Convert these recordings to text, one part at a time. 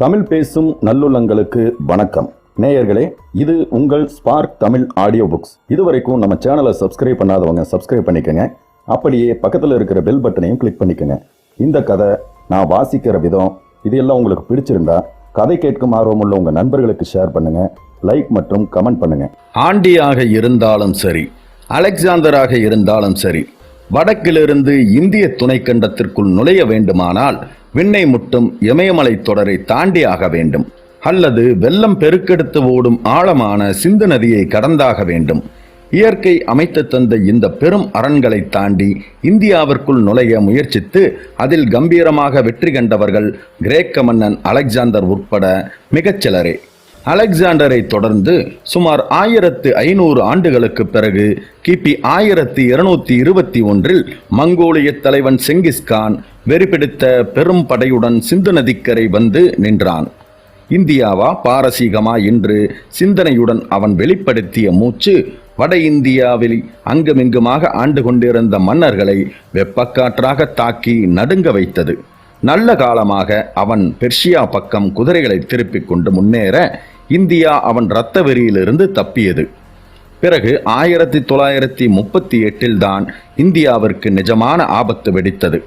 தமிழ் பேசும் நல்லுள்ளங்களுக்கு வணக்கம். நேயர்களே இது உங்கள் ஸ்பார்க் தமிழ் ஆடியோ புக்ஸ் இதுவரைக்கும் நம்ம சேனலை சப்ஸ்கிரைப் பண்ணாதவங்க சப்ஸ்கிரைப் பண்ணிக்கங்க. அப்படியே பக்கத்தில் இருக்கிற பெல் பட்டனையும் கிளிக் பண்ணிக்கங்க. இந்த கதை நான் வாசிக்கிற விதம் இது எல்லாம் உங்களுக்கு பிடிச்சிருந்தா கதை கேட்கும் ஆர்வமுள்ள உங்கள் நண்பர்களுக்கு ஷேர் பண்ணுங்க. லைக் மற்றும் கமெண்ட் பண்ணுங்க. ஆண்டியாக இருந்தாலும் சரி அலெக்சாந்தராக இருந்தாலும் சரி வடக்கிலிருந்து இந்திய துணைக்கண்டத்திற்குள் நுழைய வேண்டுமானால் விண்ணை முட்டும் இமயமலை தொடரை தாண்டி ஆக வேண்டும். அல்லது வெள்ளம் பெருக்கெடுத்து ஓடும் ஆழமான சிந்து நதியை கடந்தாக வேண்டும். இயற்கை அமைத்து தந்த இந்த பெரும் அரண்களை தாண்டி இந்தியாவிற்குள் நுழைய முயற்சித்து அதில் கம்பீரமாக வெற்றி கண்டவர்கள் கிரேக்க மன்னன் அலெக்சாந்தர் உட்பட மிகச்சிலரே அலெக்சாண்டரை தொடர்ந்து சுமார் ஆயிரத்து ஐநூறு ஆண்டுகளுக்கு பிறகு கிபி ஆயிரத்தி இருநூத்தி இருபத்தி ஒன்றில் மங்கோலிய தலைவன் செங்கிஸ்கான் வெறிபிடித்த பெரும் படையுடன் சிந்து நதிக்கரை வந்து நின்றான். இந்தியாவா பாரசீகமா என்று சிந்தனையுடன் அவன் வெளிப்படுத்திய மூச்சு வட இந்தியாவில் அங்குமிங்குமாக ஆண்டு கொண்டிருந்த மன்னர்களை வெப்பக்காற்றாக தாக்கி நடுங்க வைத்தது. நல்ல காலமாக அவன் பெர்ஷியா பக்கம் குதிரைகளை திருப்பிக் கொண்டு முன்னேற இந்தியா அவன் இரத்த வெறியிலிருந்து தப்பியது. பிறகு ஆயிரத்தி தொள்ளாயிரத்தி முப்பத்தி எட்டில் தான் இந்தியாவிற்கு நிஜமான ஆபத்து வெடித்தது.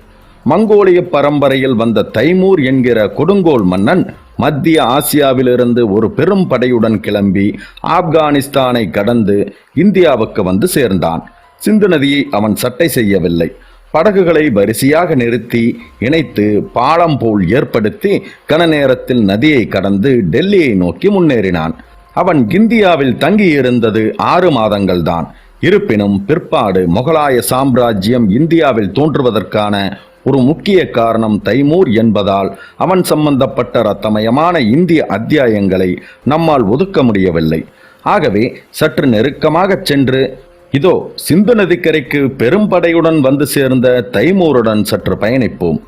மங்கோலிய பரம்பரையில் வந்த தைமூர் என்கிற கொடுங்கோல் மன்னன் மத்திய ஆசியாவிலிருந்து ஒரு பெரும் படையுடன் கிளம்பி ஆப்கானிஸ்தானை கடந்து இந்தியாவுக்கு வந்து சேர்ந்தான். சிந்து நதியை அவன் சட்டை செய்யவில்லை. படகுகளை வரிசையாக நிறுத்தி இணைத்து பாலம் போல் ஏற்படுத்தி கன நேரத்தில் நதியை கடந்து டெல்லியை நோக்கி முன்னேறினான். அவன் இந்தியாவில் தங்கியிருந்தது ஆறு மாதங்கள்தான். இருப்பினும் பிற்பாடு முகலாய சாம்ராஜ்யம் இந்தியாவில் தோன்றுவதற்கான ஒரு முக்கிய காரணம் தைமூர் என்பதால் அவன் சம்பந்தப்பட்ட ரத்தமயமான இந்திய அத்தியாயங்களை நம்மால் ஒதுக்க முடியவில்லை. ஆகவே சற்று நெருக்கமாகச் சென்று இதோ சிந்து நதிக்கரைக்கு பெரும்படையுடன் வந்து சேர்ந்த தைமூருடன் சற்று பயணிப்போம்.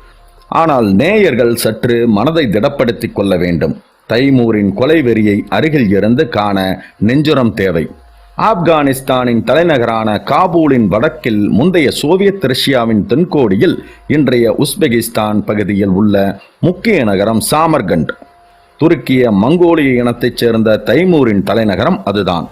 ஆனால் நேயர்கள் சற்று மனதை திடப்படுத்திக் கொள்ள வேண்டும். தைமூரின் கொலை வெறியை அருகில் இருந்து காண நெஞ்சுரம் தேவை. ஆப்கானிஸ்தானின் தலைநகரான காபூலின் வடக்கில் முந்தைய சோவியத் ரஷ்யாவின் தென்கோடியில் இன்றைய உஸ்பெகிஸ்தான் பகுதியில் உள்ள முக்கிய நகரம் சாமர்கண்ட். துருக்கிய மங்கோலிய இனத்தைச் சேர்ந்த தைமூரின் தலைநகரம் அதுதான்.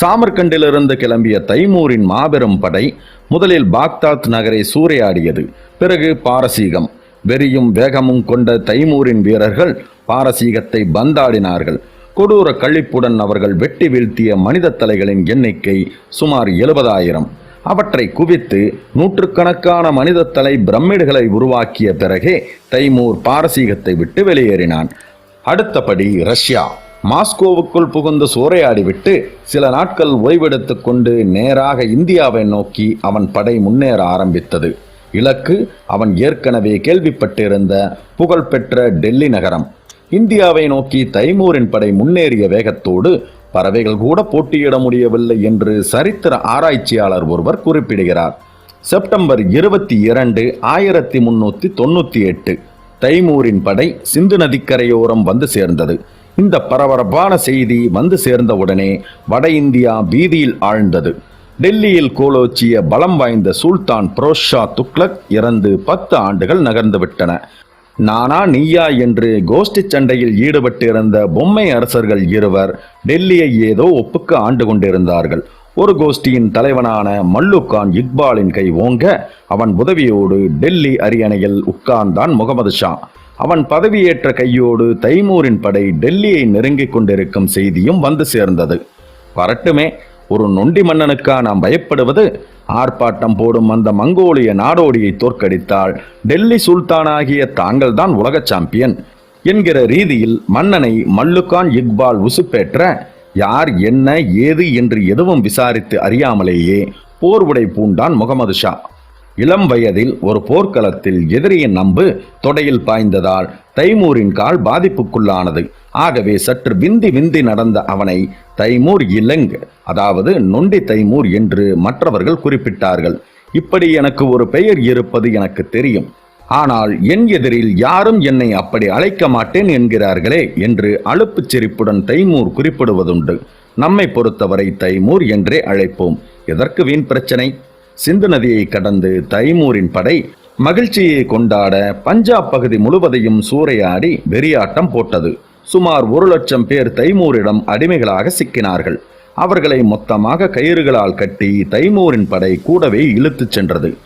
சாமர்கண்டிலிருந்து கிளம்பிய தைமூரின் மாபெரும் படை முதலில் பாக்தாத் நகரை சூறையாடியது. பிறகு பாரசீகம். வெறியும் வேகமும் கொண்ட தைமூரின் வீரர்கள் பாரசீகத்தை பந்தாடினார்கள். கொடூர கழிப்புடன் அவர்கள் வெட்டி வீழ்த்திய மனித தலைகளின் எண்ணிக்கை சுமார் எழுபதாயிரம். அவற்றை குவித்து நூற்றுக்கணக்கான மனித தலை பிரமிடுகளை உருவாக்கிய பிறகே தைமூர் பாரசீகத்தை விட்டு வெளியேறினான். அடுத்தபடி ரஷ்யா. மாஸ்கோவுக்குள் புகுந்து சூறையாடிவிட்டு சில நாட்கள் ஓய்வெடுத்து கொண்டு நேராக இந்தியாவை நோக்கி அவன் படை முன்னேற ஆரம்பித்தது. இலக்கு அவன் ஏற்கனவே கேள்விப்பட்டிருந்த புகழ்பெற்ற டெல்லி நகரம். இந்தியாவை நோக்கி தைமூரின் படை முன்னேறிய வேகத்தோடு பறவைகள் கூட போட்டியிட முடியவில்லை என்று சரித்திர ஆராய்ச்சியாளர் ஒருவர் குறிப்பிடுகிறார். செப்டம்பர் இருபத்தி இரண்டு ஆயிரத்தி முன்னூற்றி தொண்ணூற்றி எட்டு தைமூரின் படை சிந்து நதிக்கரையோரம் வந்து சேர்ந்தது. இந்த பரபரப்பான செய்தி வந்து சேர்ந்தவுடனே வட இந்தியா பீதியில் ஆழ்ந்தது. டெல்லியில் கோலோச்சிய பலம் வாய்ந்த சுல்தான் புரோஷா துக்ளக் இறந்து பத்து ஆண்டுகள் நகர்ந்துவிட்டன. நானா நீயா என்று கோஷ்டி சண்டையில் ஈடுபட்டிருந்த பொம்மை அரசர்கள் இருவர் டெல்லியை ஏதோ ஒப்புக்கு ஆண்டு கொண்டிருந்தார்கள். ஒரு கோஷ்டியின் தலைவனான மல்லுகான் இக்பாலின் கை ஓங்க அவன் உதவியோடு டெல்லி அரியணையில் உட்கார்ந்தான் முகமது ஷா. அவன் பதவியேற்ற கையோடு தைமூரின் படை டெல்லியை நெருங்கிக் கொண்டிருக்கும் செய்தியும் வந்து சேர்ந்தது. வரட்டுமே ஒரு நொண்டி மன்னனுக்கா நாம் பயப்படுவது? ஆர்ப்பாட்டம் போடும் அந்த மங்கோலிய நாடோடியை தோற்கடித்தால் டெல்லி சுல்தானாகிய தாங்கள்தான் உலக சாம்பியன். என்கிற ரீதியில் மன்னனை மல்லுகான் இக்பால் உசுப்பேற்ற யார் என்ன ஏது என்று எதுவும் விசாரித்து அறியாமலேயே போர் உடை பூண்டான் முகமது ஷா. இளம் வயதில் ஒரு போர்க்களத்தில் எதிரியின் நம்பு தொடையில் பாய்ந்ததால் தைமூரின் கால் பாதிப்புக்குள்ளானது. ஆகவே சற்று விந்தி விந்தி நடந்த அவனை தைமூர் இலங் அதாவது நொண்டி தைமூர் என்று மற்றவர்கள் குறிப்பிட்டார்கள். இப்படி எனக்கு ஒரு பெயர் இருப்பது எனக்கு தெரியும். ஆனால் என் எதிரில் யாரும் என்னை அப்படி அழைக்க மாட்டேன் என்கிறார்களே என்று அழுப்புச் சிரிப்புடன் தைமூர் குறிப்பிடுவதுண்டு. நம்மை பொறுத்தவரை தைமூர் என்றே அழைப்போம். எதற்கு வீண் பிரச்சனை? சிந்து நதியை கடந்து தைமூரின் படை மகிழ்ச்சியை கொண்டாட பஞ்சாப் பகுதி முழுவதையும் சூறையாடி வெறியாட்டம் போட்டது. சுமார் ஒரு லட்சம் பேர் தைமூரிடம் அடிமைகளாக சிக்கினார்கள். அவர்களை மொத்தமாக கயிறுகளால் கட்டி தைமூரின் படை கூடவே இழுத்துச் சென்றது.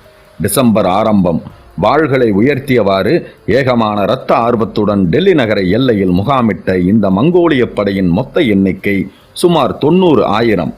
டிசம்பர் ஆரம்பம். வாள்களை உயர்த்தியவாறு ஏகமான இரத்த ஆர்வத்துடன் டெல்லி நகர எல்லையில் முகாமிட்ட இந்த மங்கோலிய படையின் மொத்த எண்ணிக்கை சுமார் தொண்ணூறு ஆயிரம்.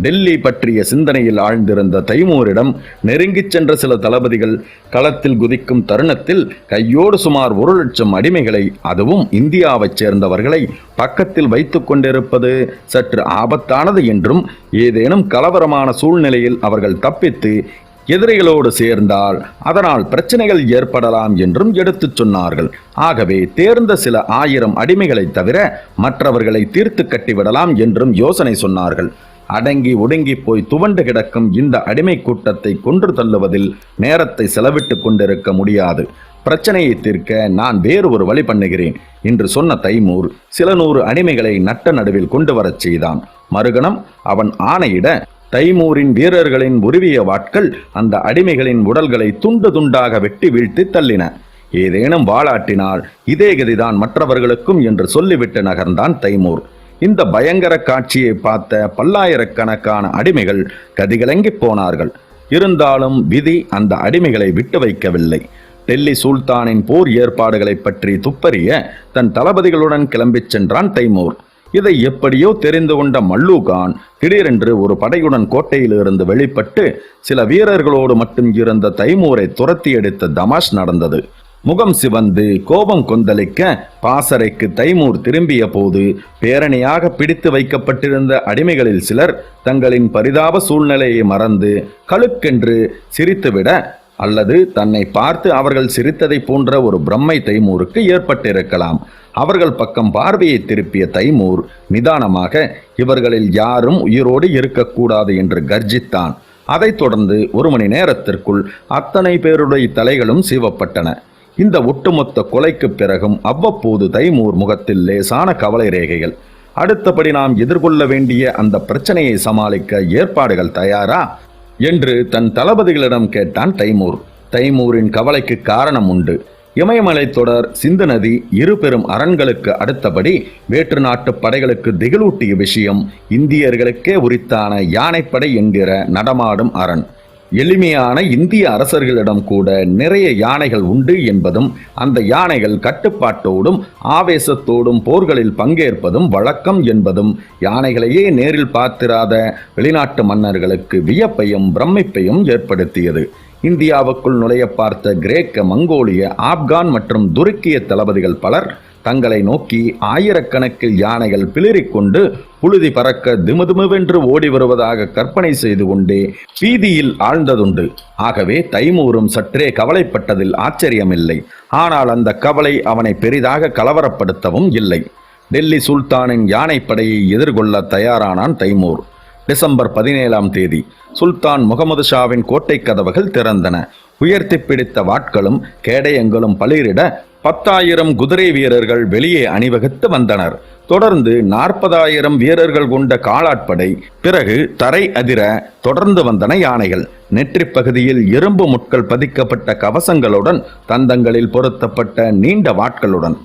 டெல்லி பற்றிய சிந்தனையில் ஆழ்ந்திருந்த தைமூரிடம் நெருங்கிச் சென்ற சில தளபதிகள் களத்தில் குதிக்கும் தருணத்தில் கையோடு சுமார் ஒரு லட்சம் அடிமைகளை அதுவும் இந்தியாவைச் சேர்ந்தவர்களை பக்கத்தில் வைத்துக் கொண்டிருப்பது சற்று ஆபத்தானது என்றும் ஏதேனும் கலவரமான சூழ்நிலையில் அவர்கள் தப்பித்து எதிரிகளோடு சேர்ந்தால் அதனால் பிரச்சனைகள் ஏற்படலாம் என்றும் எடுத்துச் சொன்னார்கள். ஆகவே தேர்ந்த சில ஆயிரம் அடிமைகளைத் தவிர மற்றவர்களை தீர்த்து கட்டிவிடலாம் என்றும் யோசனை சொன்னார்கள். அடங்கி ஒடுங்கி போய் துவண்டு கிடக்கும் இந்த அடிமை கூட்டத்தை கொன்று தள்ளுவதில் நேரத்தை செலவிட்டுக் கொண்டிருக்க முடியாது. பிரச்சனையை தீர்க்க நான் வேறு ஒரு வழி பண்ணுகிறேன் என்று சொன்ன தைமூர் சில நூறு அடிமைகளை நட்ட நடுவில் கொண்டு வரச் செய்தான். மறுகணம் அவன் ஆணையிட தைமூரின் வீரர்களின் உருவிய வாட்கள் அந்த அடிமைகளின் உடல்களை துண்டு துண்டாக வெட்டி வீழ்த்தி தள்ளின. ஏதேனும் வாளாட்டினால் இதே கதிதான் மற்றவர்களுக்கும் என்று சொல்லிவிட்டு நகர்ந்தான் தைமூர். இந்த பயங்கர காட்சியை பார்த்த பல்லாயிரக்கணக்கான அடிமைகள் கதிகலங்கி போனார்கள். இருந்தாலும் விதி அந்த அடிமைகளை விட்டு வைக்கவில்லை. டெல்லி சுல்தானின் போர் ஏற்பாடுகளை பற்றி துப்பறிய தன் தளபதிகளுடன் கிளம்பிச் சென்றான் தைமூர். இதை எப்படியோ தெரிந்து கொண்ட மல்லூகான் திடீரென்று ஒரு படையுடன் கோட்டையிலிருந்து வெளிப்பட்டு சில வீரர்களோடு மட்டும் இருந்த தைமூரை துரத்தி எடுத்த தமாஷ் நடந்தது. முகம் சிவந்து கோபம் கொந்தளிக்க பாசறைக்கு தைமூர் திரும்பிய போது பேரணியாக பிடித்து வைக்கப்பட்டிருந்த அடிமைகளில் சிலர் தங்களின் பரிதாப சூழ்நிலையை மறந்து கழுக்கென்று சிரித்துவிட அல்லது தன்னை பார்த்து அவர்கள் சிரித்ததை போன்ற ஒரு பிரம்மை தைமூருக்கு ஏற்பட்டிருக்கலாம். அவர்கள் பக்கம் பார்வையை திருப்பிய தைமூர் நிதானமாக இவர்களில் யாரும் உயிரோடு இருக்கக்கூடாது என்று கர்ஜித்தான். அதைத் தொடர்ந்து ஒரு மணி நேரத்திற்குள் அத்தனை பேருடைய தலைகளும் சீவப்பட்டன. இந்த ஒட்டுமொத்த கொலைக்கு பிறகும் அவ்வப்போது தைமூர் முகத்தில் லேசான கவலை ரேகைகள். அடுத்தபடி நாம் எதிர்கொள்ள வேண்டிய அந்த பிரச்சனையை சமாளிக்க ஏற்பாடுகள் தயாரா? என்று தன் தளபதிகளிடம் கேட்டான் தைமூர். தைமூரின் கவலைக்கு காரணம் உண்டு. இமயமலை தொடர் சிந்து நதி இரு பெரும் அரண்களுக்கு அடுத்தபடி வேற்று நாட்டு படைகளுக்கு திகிலூட்டிய விஷயம் இந்தியர்களுக்கே உரித்தான யானைப்படை என்கிற நடமாடும் அரண். எளிமையான இந்திய அரசர்களிடம் கூட நிறைய யானைகள் உண்டு என்பதும் அந்த யானைகள் கட்டுப்பாட்டோடும் ஆவேசத்தோடும் போர்களில் பங்கேற்பதும் வழக்கம் என்பதும் யானைகளையே நேரில் பார்த்திராத வெளிநாட்டு மன்னர்களுக்கு வியப்பையும் பிரமிப்பையும் ஏற்படுத்தியது. இந்தியாவுக்குள் நுழைய பார்த்த கிரேக்க மங்கோலிய ஆப்கான் மற்றும் துருக்கிய தளபதிகள் பலர் தங்களை நோக்கி ஆயிரக்கணக்கில் யானைகள் பிளறிக்கொண்டு புழுதி பறக்க திமுதிமுவென்று ஓடி வருவதாக கற்பனை செய்து கொண்டே பீதியில் ஆழ்ந்ததுண்டு. ஆகவே தைமூரும் சற்றே கவலைப்பட்டதில் ஆச்சரியமில்லை. ஆனால் அந்த கவலை அவனை பெரிதாக கலவரப்படுத்தவும் இல்லை. டெல்லி சுல்தானின் யானைப்படையை எதிர்கொள்ள தயாரானான் தைமூர். டிசம்பர் பதினேழாம் தேதி சுல்தான் முகமது ஷாவின் கோட்டை கதவுகள் திறந்தன. உயர்த்தி பிடித்த வாட்களும் கேடயங்களும் பளிரிட பத்தாயிரம் குதிரை வீரர்கள் வெளியே அணிவகுத்து வந்தனர். தொடர்ந்து நாற்பதாயிரம் வீரர்கள் கொண்ட காலாட்படை பிறகு தரை அதிர தொடர்ந்து வந்தன யானைகள். நெற்றி பகுதியில் இரும்பு முட்கள் பதிக்கப்பட்ட கவசங்களுடன் தந்தங்களில் பொருத்தப்பட்ட நீண்ட வாட்களுடன்.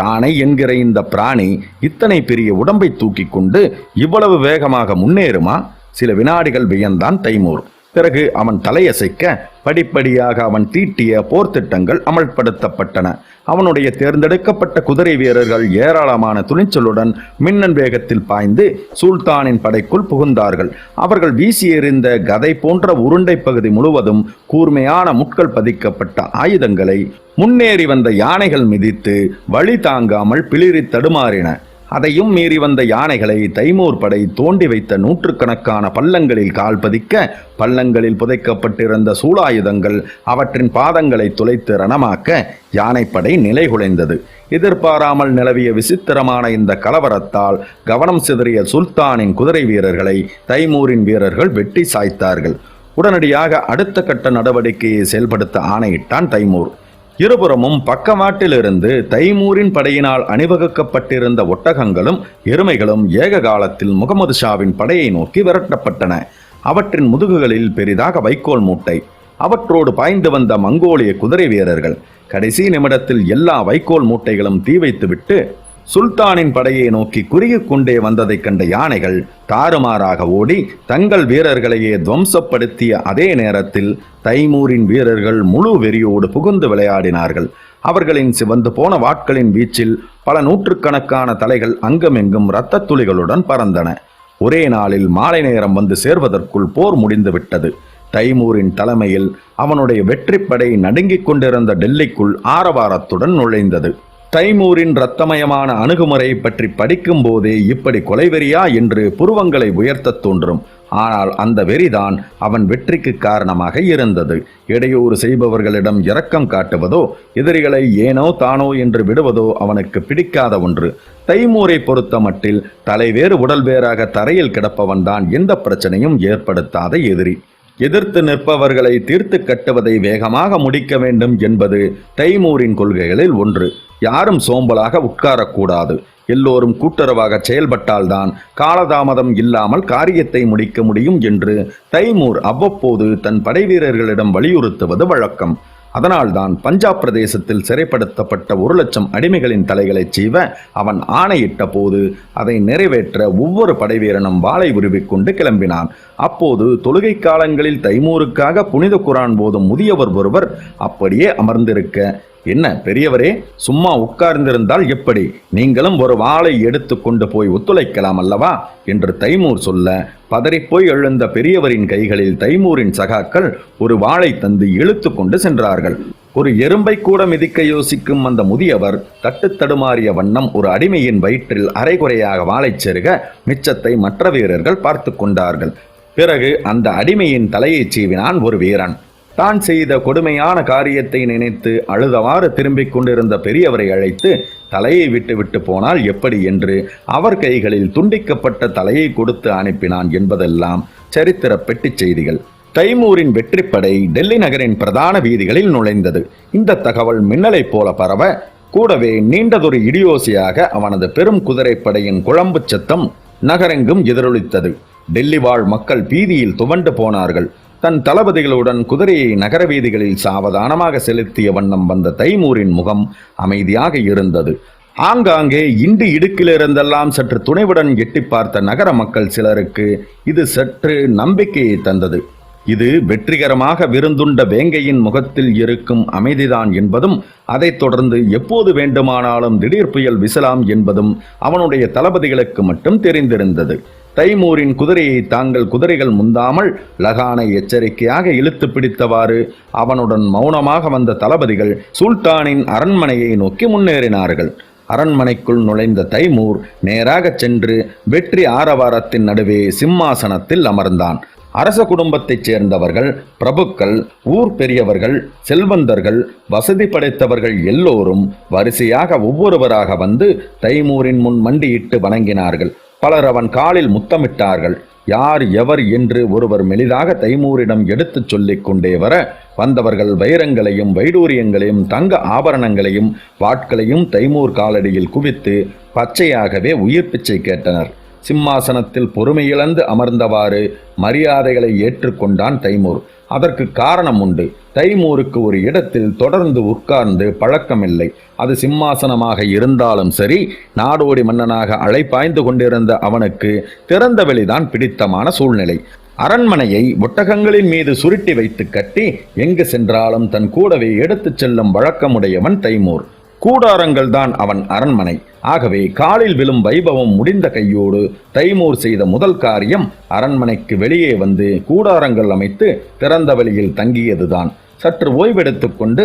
யானை என்கிற இந்த பிராணி இத்தனை பெரிய உடம்பை தூக்கி கொண்டு இவ்வளவு வேகமாக முன்னேறுமா? சில வினாடிகள் வியந்தான் தைமூர். பிறகு அவன் தலையசைக்க படிப்படியாக அவன் தீட்டிய போர்த்திட்டங்கள் அமல்படுத்தப்பட்டன. அவனுடைய தேர்ந்தெடுக்கப்பட்ட குதிரை வீரர்கள் ஏராளமான துணிச்சலுடன் மின்னன் வேகத்தில் பாய்ந்து சுல்தானின் படைக்குள் புகுந்தார்கள். அவர்கள் வீசி எறிந்த கதை போன்ற உருண்டை பகுதி முழுவதும் கூர்மையான முட்கள் பதிக்கப்பட்ட ஆயுதங்களை முன்னேறி வந்த யானைகள் மிதித்து வழி தாங்காமல் பிளிரி தடுமாறின. அதையும் மீறி வந்த யானைகளை தைமூர் படை தோண்டி வைத்த நூற்றுக்கணக்கான பள்ளங்களில் கால் பதிக்க பள்ளங்களில் புதைக்கப்பட்டிருந்த சூலாயுதங்கள் அவற்றின் பாதங்களை துளைத்து ரணமாக்க யானைப்படை நிலைகுலைந்தது. எதிர்பாராமல் நிலவிய விசித்திரமான இந்த கலவரத்தால் கவனம் சிதறிய சுல்தானின் குதிரை வீரர்களை தைமூரின் வீரர்கள் வெட்டி சாய்த்தார்கள். உடனடியாக அடுத்த கட்ட நடவடிக்கையை செயல்படுத்த ஆணையிட்டான் தைமூர். இருபுறமும் பக்கவாட்டிலிருந்து தைமூரின் படையினால் அணிவகுக்கப்பட்டிருந்த ஒட்டகங்களும் எருமைகளும் ஏக காலத்தில் முகமது ஷாவின் படையை நோக்கி விரட்டப்பட்டன. அவற்றின் முதுகுகளில் பெரிதாக வைக்கோல் மூட்டை. அவற்றோடு பாய்ந்து வந்த மங்கோலிய குதிரை வீரர்கள் கடைசி நிமிடத்தில் எல்லா வைக்கோல் மூட்டைகளும் தீ வைத்துவிட்டு சுல்தானின் படையை நோக்கி குறுகிக் கொண்டே வந்ததைக் கண்ட யானைகள் தாறுமாறாக ஓடி தங்கள் வீரர்களையே துவம்சப்படுத்திய அதே நேரத்தில் தைமூரின் வீரர்கள் முழு வெறியோடு புகுந்து விளையாடினார்கள். அவர்களின் சிவந்து போன வாட்களின் வீச்சில் பல நூற்றுக்கணக்கான தலைகள் அங்கமெங்கும் இரத்தத் துளிகளுடன் பறந்தன. ஒரே நாளில் மாலை நேரம் வந்து சேர்வதற்குள் போர் முடிந்துவிட்டது தைமூரின் தலைமையில் அவனுடைய வெற்றிப்படை நடுங்கிக் கொண்டிருந்த டெல்லிக்குள் ஆரவாரத்துடன் நுழைந்தது. தைமூரின் இரத்தமயமான அணுகுமுறை பற்றி படிக்கும் போதே இப்படி கொலைவெறியா என்று புருவங்களை உயர்த்தத் தோன்றும். ஆனால் அந்த வெறிதான் அவன் வெற்றிக்கு காரணமாக இருந்தது. இடையூறு செய்பவர்களிடம் இரக்கம் காட்டுவதோ எதிரிகளை ஏனோ தானோ என்று விடுவதோ அவனுக்கு பிடிக்காத ஒன்று. தைமூரை பொறுத்த மட்டில் தலைவேறு உடல் வேறாக தரையில் கிடப்பவன்தான் எந்த பிரச்சனையும் ஏற்படுத்தாத எதிரி. எதிர்த்து நிற்பவர்களை தீர்த்து கட்டுவதை வேகமாக முடிக்க வேண்டும் என்பது தைமூரின் கொள்கைகளில் ஒன்று. யாரும் சோம்பலாக உட்காரக்கூடாது. எல்லோரும் கூட்டுறவாக செயல்பட்டால்தான் காலதாமதம் இல்லாமல் காரியத்தை முடிக்க முடியும் என்று தைமூர் அவ்வப்போது தன் படைவீரர்களிடம் வலியுறுத்துவது வழக்கம். அதனால்தான் பஞ்சாப் பிரதேசத்தில் சிறைப்படுத்தப்பட்ட ஒரு லட்சம் அடிமைகளின் தலைகளைச் சீவ அவன் ஆணையிட்ட போது அதை நிறைவேற்ற ஒவ்வொரு படைவீரனும் வாளை உருவிக்கொண்டு கிளம்பினான். அப்போது தொழுகை காலங்களில் தைமூருக்காக புனித குரான் போதும் முதியவர் ஒருவர் அப்படியே அமர்ந்திருக்க என்ன பெரியவரே சும்மா உட்கார்ந்திருந்தால் எப்படி? நீங்களும் ஒரு வாளை எடுத்து கொண்டு போய் ஒத்துழைக்கலாம் அல்லவா? என்று தைமூர் சொல்ல பதறிப்போய் எழுந்த பெரியவரின் கைகளில் தைமூரின் சகாக்கள் ஒரு வாளை தந்து இழுத்து கொண்டு சென்றார்கள். ஒரு எறும்பை கூட மிதிக்க யோசிக்கும் அந்த முதியவர் தட்டு தடுமாறிய வண்ணம் ஒரு அடிமையின் வயிற்றில் அரைகுறையாக வாழைச் செருக மிச்சத்தை மற்ற வீரர்கள் பார்த்து கொண்டார்கள். பிறகு அந்த அடிமையின் தலையைச் சீவினான் ஒரு வீரன். தான் செய்த கொடுமையான காரியத்தை நினைத்து அழுதவாறு திரும்பிக் கொண்டிருந்த பெரியவரை அழைத்து தலையை விட்டு விட்டு போனால் எப்படி என்று அவர் கைகளில் துண்டிக்கப்பட்ட தலையை கொடுத்து அனுப்பினான் என்பதெல்லாம் சரித்திர பெட்டிச் செய்திகள். தைமூரின் வெற்றிப்படை டெல்லி நகரின் பிரதான வீதிகளில் நுழைந்தது. இந்த தகவல் மின்னலைப் போல பரவ கூடவே நீண்டதொரு இடியோசையாக அவனது பெரும் குதிரைப்படையின் குழம்பு சத்தம் நகரெங்கும் எதிரொலித்தது. டெல்லி வாழ் மக்கள் பீதியில் துவண்டு போனார்கள். தன் தளபதிகளுடன் குதிரையை நகர வீதிகளில் சாவதானமாக செலுத்திய வண்ணம் வந்த தைமூரின் முகம் அமைதியாக இருந்தது. ஆங்காங்கே இண்டு இடுக்கிலிருந்தெல்லாம் சற்று துணைவுடன் எட்டி பார்த்த நகர மக்கள் சிலருக்கு இது சற்று நம்பிக்கையை தந்தது. இது வெற்றிகரமாக விருந்துண்ட வேங்கையின் முகத்தில் இருக்கும் அமைதிதான் என்பதும் அதைத் தொடர்ந்து எப்போது வேண்டுமானாலும் திடீர் புயல் விசலாம் என்பதும் அவனுடைய தளபதிகளுக்கு மட்டும் தெரிந்திருந்தது. தைமூரின் குதிரையை தாங்கள் குதிரைகள் முந்தாமல் லகானை எச்சரிக்கையாக இழுத்து பிடித்தவாறு அவனுடன் மௌனமாக வந்த தளபதிகள் சுல்தானின் அரண்மனையை நோக்கி முன்னேறினார்கள். அரண்மனைக்குள் நுழைந்த தைமூர் நேராக சென்று வெற்றி ஆரவாரத்தின் நடுவே சிம்மாசனத்தில் அமர்ந்தான். அரச குடும்பத்தைச் சேர்ந்தவர்கள் பிரபுக்கள் ஊர் பெரியவர்கள் செல்வந்தர்கள் வசதி படைத்தவர்கள் எல்லோரும் வரிசையாக ஒவ்வொருவராக வந்து தைமூரின் முன் மண்டியிட்டு வணங்கினார்கள். பலர் அவன் காலில் முத்தமிட்டார்கள். யார் எவர் என்று ஒருவர் மெலிதாக தைமூரிடம் எடுத்துச் சொல்லிக் கொண்டே வர வந்தவர்கள் வைரங்களையும் வைடூரியங்களையும் தங்க ஆபரணங்களையும் வாட்களையும் தைமூர் காலடியில் குவித்து பச்சையாகவே உயிர் பிச்சை கேட்டனர். சிம்மாசனத்தில் பொறுமையிழந்து அமர்ந்தவாறு மரியாதைகளை ஏற்றுக்கொண்டான் தைமூர். அதற்கு காரணம் உண்டு தைமூருக்கு ஒரு இடத்தில் தொடர்ந்து உட்கார்ந்து பழக்கமில்லை. அது சிம்மாசனமாக இருந்தாலும் சரி நாடோடி மன்னனாக அழைப்பாய்ந்து கொண்டிருந்த அவனுக்கு திறந்த வெளிதான் பிடித்தமான சூழ்நிலை. அரண்மனையை ஒட்டகங்களின் மீது சுருட்டி வைத்து கட்டி எங்கு சென்றாலும் தன் கூடவே எடுத்துச் செல்லும் வழக்கமுடையவன் தைமூர். கூடாரங்கள் தான் அவன் அரண்மனை. ஆகவே காலில் விழும் வைபவம் முடிந்த கையோடு தைமூர் செய்த முதல் காரியம் அரண்மனைக்கு வெளியே வந்து கூடாரங்கள் அமைத்து திறந்த வழியில் தங்கியதுதான். சற்று ஓய்வெடுத்துக்கொண்டு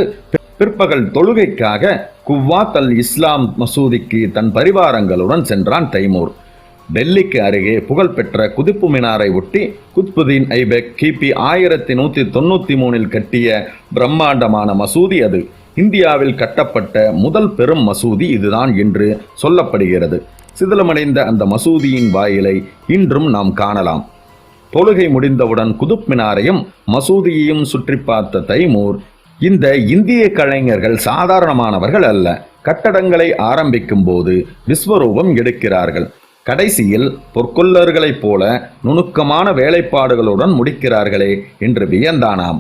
பிற்பகல் தொழுகைக்காக குவ்வாத் அல் இஸ்லாம் மசூதிக்கு தன் பரிவாரங்களுடன் சென்றான் தைமூர். டெல்லிக்கு அருகே புகழ்பெற்ற குதிப்பு மினாரை ஒட்டி குத்புதீன் ஐபெக் கிபி ஆயிரத்தி நூற்றி தொண்ணூற்றி மூணில் கட்டிய பிரம்மாண்டமான மசூதி அது. இந்தியாவில் கட்டப்பட்ட முதல் பெரும் மசூதி இதுதான் என்று சொல்லப்படுகிறது. சிதிலமடைந்த அந்த மசூதியின் வாயிலை இன்றும் நாம் காணலாம். தொழுகை முடிந்தவுடன் குதுப் மினாரையும் மசூதியையும் சுற்றி பார்த்த தைமூர் இந்த இந்திய கலைஞர்கள் சாதாரணமானவர்கள் அல்ல. கட்டடங்களை ஆரம்பிக்கும் போது விஸ்வரூபம் எடுக்கிறார்கள். கடைசியில் பொற்கொல்லர்களைப் போல நுணுக்கமான வேலைப்பாடுகளுடன் முடிக்கிறார்களே என்று வியந்தானாம்.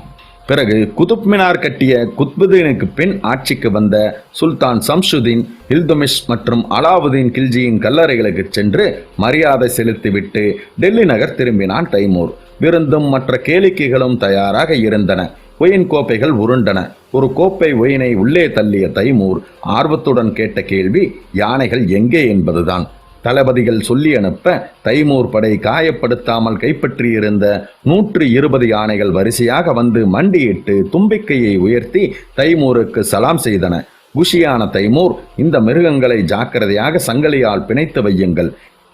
பிறகு குதுப் மினார் கட்டிய குத்புதீனுக்கு பின் ஆட்சிக்கு வந்த சுல்தான் சம்சுதீன் இல்துமிஷ் மற்றும் அலாவுதீன் கில்ஜியின் கல்லறைகளுக்கு சென்று மரியாதை செலுத்திவிட்டு டெல்லி நகர் திரும்பினான் தைமூர். விருந்தும் மற்ற கேளிக்கைகளும் தயாராக இருந்தன. ஒயின் கோப்பைகள் உருண்டன. ஒரு கோப்பை ஒயினை உள்ளே தள்ளிய தைமூர் ஆர்வத்துடன் கேட்ட கேள்வி யானைகள் எங்கே என்பதுதான். தளபதிகள் சொல்லி அனுப்ப தைமூர் படை காயப்படுத்தாமல் கைப்பற்றியிருந்த நூற்று இருபது யானைகள் வரிசையாக வந்து மண்டியிட்டு தும்பிக்கையை உயர்த்தி தைமூருக்கு சலாம் செய்தன. குஷியான தைமூர் இந்த மிருகங்களை ஜாக்கிரதையாக சங்கலியால் பிணைத்து வையுங்கள்.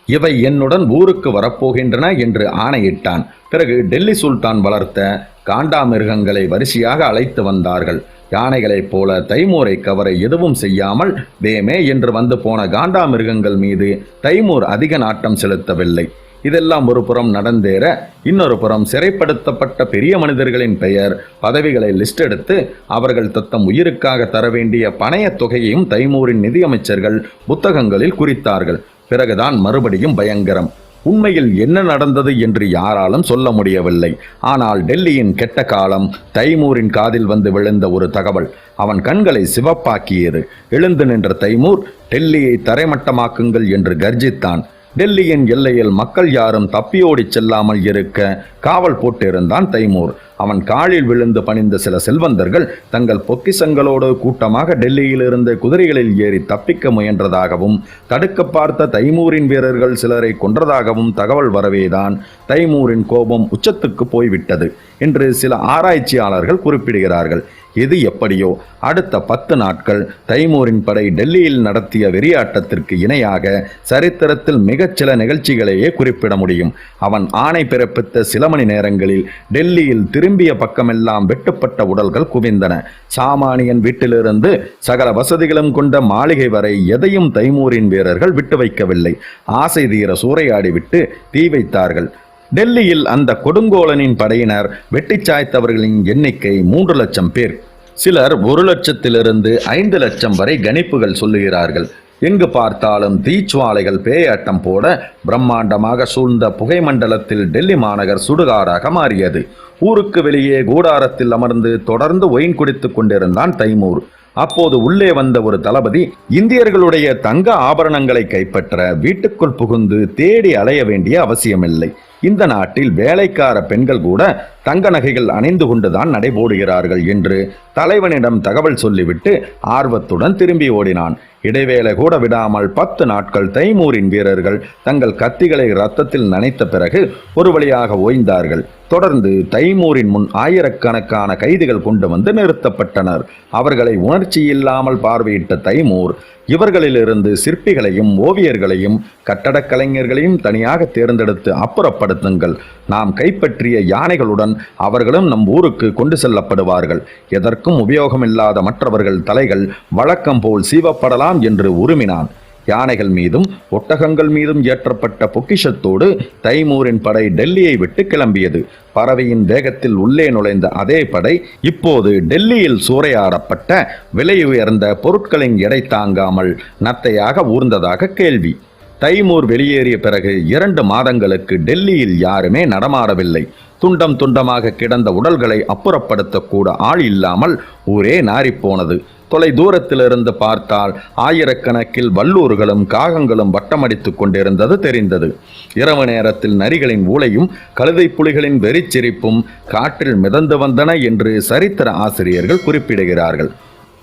இவை என்னுடன் ஊருக்கு வரப்போகின்றன என்று ஆணையிட்டான். பிறகு டெல்லி சுல்தான் வளர்த்த காண்டாமிருகங்களை வரிசையாக அழைத்து வந்தார்கள். யானைகளைப் போல தைமூரை கவர எதுவும் செய்யாமல் வேமே என்று வந்து போன காண்டாமிருகங்கள் மீது தைமூர் அதிக நாட்டம் செலுத்தவில்லை. இதெல்லாம் ஒரு புறம் நடந்தேற இன்னொரு புறம் சிறைப்படுத்தப்பட்ட பெரிய மனிதர்களின் பெயர் பதவிகளை லிஸ்ட் எடுத்து அவர்கள் தத்தம் உயிருக்காக தர வேண்டிய பணையத் தொகையையும் தைமூரின் நிதியமைச்சர்கள் புத்தகங்களில் குறித்தார்கள். பிறகுதான் மறுபடியும் பயங்கரம். உண்மையில் என்ன நடந்தது என்று யாராலும் சொல்ல முடியவில்லை. ஆனால் டெல்லியின் கெட்ட காலம் தைமூரின் காதில் வந்து விழுந்த ஒரு தகவல் அவன் கண்களை சிவப்பாக்கியது. எழுந்து நின்ற தைமூர் டெல்லியை தரைமட்டமாக்குங்கள் என்று கர்ஜித்தான். டெல்லியின் எல்லையில் மக்கள் யாரும் தப்பியோடி செல்லாமல் இருக்க காவல் போட்டிருந்தான் தைமூர். அவன் காலில் விழுந்து பணிந்த சில செல்வந்தர்கள் தங்கள் பொக்கிசங்களோடு கூட்டமாக டெல்லியிலிருந்து குதிரைகளில் ஏறி தப்பிக்க முயன்றதாகவும் தடுக்க பார்த்த தைமூரின் வீரர்கள் சிலரை கொன்றதாகவும் தகவல் வரவேதான் தைமூரின் கோபம் உச்சத்துக்கு போய்விட்டது என்று சில ஆராய்ச்சியாளர்கள் குறிப்பிடுகிறார்கள். எது எப்படியோ அடுத்த பத்து நாட்கள் தைமூரின் படை டெல்லியில் நடத்திய வெறியாட்டத்திற்கு இணையாக சரித்திரத்தில் மிகச்சில நிகழ்ச்சிகளையே குறிப்பிட முடியும். அவன் ஆணை பிறப்பித்த சில மணி நேரங்களில் டெல்லியில் திரு திரும்பிய பக்கமெல்லாம் வெட்டுப்பட்ட உடல்கள் குவிந்தன. சாமானியன் வீட்டிலிருந்து சகல வசதிகளும் கொண்ட மாளிகை வரை எதையும் தைமூரின் வீரர்கள் விட்டு வைக்கவில்லை. ஆசை தீர சூறையாடிவிட்டு தீ வைத்தார்கள். டெல்லியில் அந்த கொடுங்கோலனின் படையினர் வெட்டி சாய்த்தவர்களின் எண்ணிக்கை மூன்று லட்சம் பேர். சிலர் ஒரு லட்சத்திலிருந்து ஐந்து லட்சம் வரை கணிப்புகள் சொல்லுகிறார்கள். எங்கு பார்த்தாலும் தீச்சுவாலைகள் பேயாட்டம் போட பிரம்மாண்டமாக சூழ்ந்த புகை மண்டலத்தில் டெல்லி மாநகர் சுடுகாடாக மாறியது. ஊருக்கு வெளியே கூடாரத்தில் அமர்ந்து தொடர்ந்து ஒயின் குடித்துக் கொண்டிருந்தான் தைமூர். அப்போது உள்ளே வந்த ஒரு தளபதி இந்தியர்களுடைய தங்க ஆபரணங்களை கைப்பற்ற வீட்டுக்குள் புகுந்து தேடி அலைய வேண்டிய அவசியமில்லை. இந்த நாட்டில் வேலைக்கார பெண்கள் கூட தங்க நகைகள் அணிந்து கொண்டுதான் நடைபோடுகிறார்கள் என்று தலைவனிடம் தகவல் சொல்லிவிட்டு ஆர்வத்துடன் திரும்பி ஓடினான். இடைவேளை கூட விடாமல் பத்து நாட்கள் தைமூரின் வீரர்கள் தங்கள் கத்திகளை ரத்தத்தில் நனைத்த பிறகு ஒரு வழியாக ஓய்ந்தார்கள். தொடர்ந்து தைமூரின் முன் ஆயிரக்கணக்கான கைதிகள் கொண்டு வந்து நிறுத்தப்பட்டனர். அவர்களை உணர்ச்சி இல்லாமல் பார்வையிட்ட தைமூர் இவர்களிலிருந்து சிற்பிகளையும் ஓவியர்களையும் கட்டடக் கலைஞர்களையும் தனியாக தேர்ந்தெடுத்து அப்புறப்படுத்துங்கள். நாம் கைப்பற்றிய யானைகளுடன் அவர்களும் நம் ஊருக்கு கொண்டு செல்லப்படுவார்கள். எதற்கும் உபயோகமில்லாத மற்றவர்கள் தலைகள் வழக்கம் போல் சீவப்படலாம் வேண்டாம் என்று உருமினான். யானைகள் மீதும் ஒட்டகங்கள் மீதும் ஏற்றப்பட்ட பொக்கிஷத்தோடு தைமூரின் படை டெல்லியை விட்டு கிளம்பியது. பறவையின் வேகத்தில் உள்ளே நுழைந்த அதே படை இப்போது டெல்லியில் சூறையாடப்பட்ட விலை உயர்ந்த பொருட்களின் எடை தாங்காமல் நத்தையாக ஊர்ந்ததாக கேள்வி. தைமூர் வெளியேறிய பிறகு இரண்டு மாதங்களுக்கு டெல்லியில் யாருமே நடமாடவில்லை. துண்டம் துண்டமாக கிடந்த உடல்களை அப்புறப்படுத்தக்கூட ஆள் இல்லாமல் ஊரே நாறிப்போனது. தொலை தூரத்திலிருந்து பார்த்தால் ஆயிரக்கணக்கில் வல்லூர்களும் காகங்களும் வட்டமடித்துக் கொண்டிருந்தது தெரிந்தது. இரவு நேரத்தில் நரிகளின் ஊளையும் கழுதை புலிகளின் வெறிச்சிரிப்பும் காற்றில் மிதந்து வந்தன என்று சரித்திர ஆசிரியர்கள் குறிப்பிடுகிறார்கள்.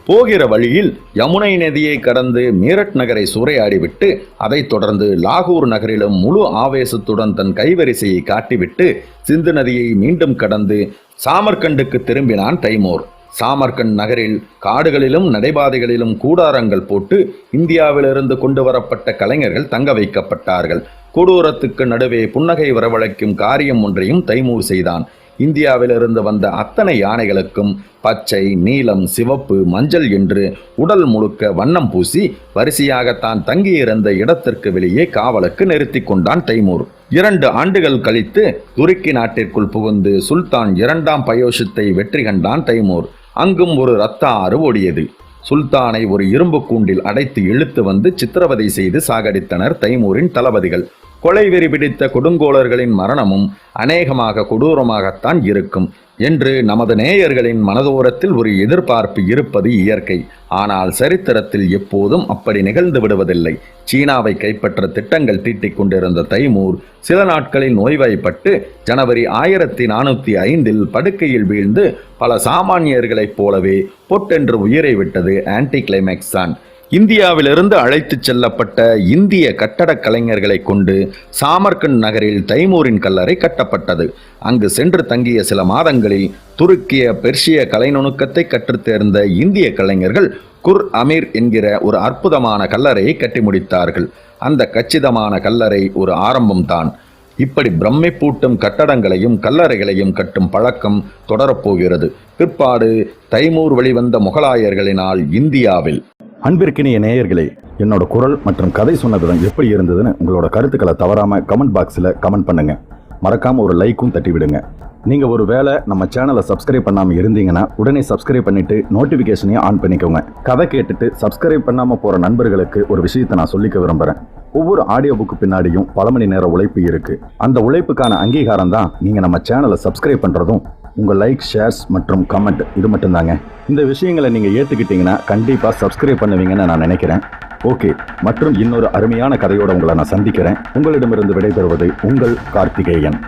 போகிற வழியில் யமுனை நதியை கடந்து மீரட் நகரை சூறையாடிவிட்டு அதைத் தொடர்ந்து லாகூர் நகரிலும் முழு ஆவேசத்துடன் தன் கைவரிசையை காட்டிவிட்டு சிந்து நதியை மீண்டும் கடந்து சாமர்கண்டுக்கு திரும்பினான் தைமூர். சாமர்கண்ட் நகரில் காடுகளிலும் நடைபாதைகளிலும் கூடாரங்கள் போட்டு இந்தியாவிலிருந்து கொண்டு வரப்பட்ட கலைஞர்கள் தங்க வைக்கப்பட்டார்கள். கொடூரத்துக்கு நடுவே புன்னகை வரவழைக்கும் காரியம் ஒன்றையும் தைமூர் செய்தான். இந்தியாவிலிருந்து வந்த அத்தனை யானைகளுக்கும் பச்சை நீலம் சிவப்பு மஞ்சள் என்று உடல் முழுக்க வண்ணம் பூசி வரிசையாக தான் தங்கியிருந்த இடத்திற்கு வெளியே காவலுக்கு நிறுத்தி கொண்டான் தைமூர். இரண்டு ஆண்டுகள் கழித்து துருக்கி நாட்டிற்குள் புகுந்து சுல்தான் இரண்டாம் பயோஷத்தை வெற்றி கண்டான் தைமூர். அங்கும் ஒரு இரத்த ஆறு ஓடியது. சுல்தானை ஒரு இரும்பு கூண்டில் அடைத்து இழுத்து வந்து சித்திரவதை செய்து சாகடித்தனர் தைமூரின் தளபதிகள். கொலை வெறி பிடித்த கொடுங்கோளர்களின் மரணமும் அநேகமாக கொடூரமாகத்தான் இருக்கும் என்று நமது நேயர்களின் மனதோரத்தில் ஒரு எதிர்பார்ப்பு இருப்பது இயற்கை. ஆனால் சரித்திரத்தில் எப்போதும் அப்படி நிகழ்ந்து விடுவதில்லை. சீனாவை கைப்பற்ற திட்டங்கள் தீட்டிக் கொண்டிருந்த தைமூர் சில நாட்களில் நோய்வாய்ப்பட்டு ஜனவரி ஆயிரத்தி நானூற்றி ஐந்தில் படுக்கையில் வீழ்ந்து பல சாமானியர்களைப் போலவே பொட்டென்று உயிரை விட்டது ஆன்டி கிளைமேக்ஸ் தான். இந்தியாவிலிருந்து அழைத்துச் செல்லப்பட்ட இந்திய கட்டடக் கலைஞர்களை கொண்டு சாமர்கண்ட் நகரில் தைமூரின் கல்லறை கட்டப்பட்டது. அங்கு சென்று தங்கிய சில மாதங்களில் துருக்கிய பெர்ஷிய கலை நுணுக்கத்தை கற்றுத்தேர்ந்த இந்திய கலைஞர்கள் குர் அமீர் என்கிற ஒரு அற்புதமான கல்லறையை கட்டி முடித்தார்கள். அந்த கச்சிதமான கல்லறை ஒரு ஆரம்பம்தான். இப்படி பிரமிப்பூட்டும் கட்டடங்களையும் கல்லறைகளையும் கட்டும் பழக்கம் தொடரப்போகிறது பிற்பாடு தைமூர் வெளிவந்த முகலாயர்களினால் இந்தியாவில் அன்பிற்கினிய நேயர்களே என்னோட குரல் மற்றும் கதை சொன்ன விதம் எப்படி இருந்ததுன்னு உங்களோட கருத்துக்களை தவறாமல் கமெண்ட் பாக்ஸில் கமெண்ட் பண்ணுங்கள் மறக்காமல் ஒரு லைக்கும் தட்டி விடுங்க நீங்கள் ஒரு வேளை நம்ம சேனலை சப்ஸ்கிரைப் பண்ணாமல் இருந்தீங்கன்னா உடனே சப்ஸ்கிரைப் பண்ணிவிட்டு நோட்டிஃபிகேஷனையும் ஆன் பண்ணிக்கோங்க. கதை கேட்டுட்டு சப்ஸ்கிரைப் பண்ணாமல் போகிற நண்பர்களுக்கு ஒரு விஷயத்தை நான் சொல்லிக்க விரும்புகிறேன் ஒவ்வொரு ஆடியோ புக்கு பின்னாடியும் பல மணி நேர உழைப்பு இருக்குது அந்த உழைப்புக்கான அங்கீகாரம் தான் நீங்கள் நம்ம சேனலை சப்ஸ்கிரைப் பண்ணுறதும் உங்கள் லைக் ஷேர்ஸ் மற்றும் கமெண்ட் இது மட்டும்தாங்க. இந்த விஷயங்களை நீங்கள் ஏற்றுக்கிட்டிங்கன்னா கண்டிப்பாக சப்ஸ்கிரைப் பண்ணுவீங்கன்னு நான் நினைக்கிறேன். ஓகே மற்றும் இன்னொரு அருமையான கதையோடு உங்களை நான் சந்திக்கிறேன். உங்களிடமிருந்து விடைபெறுவது உங்கள் கார்த்திகேயன்.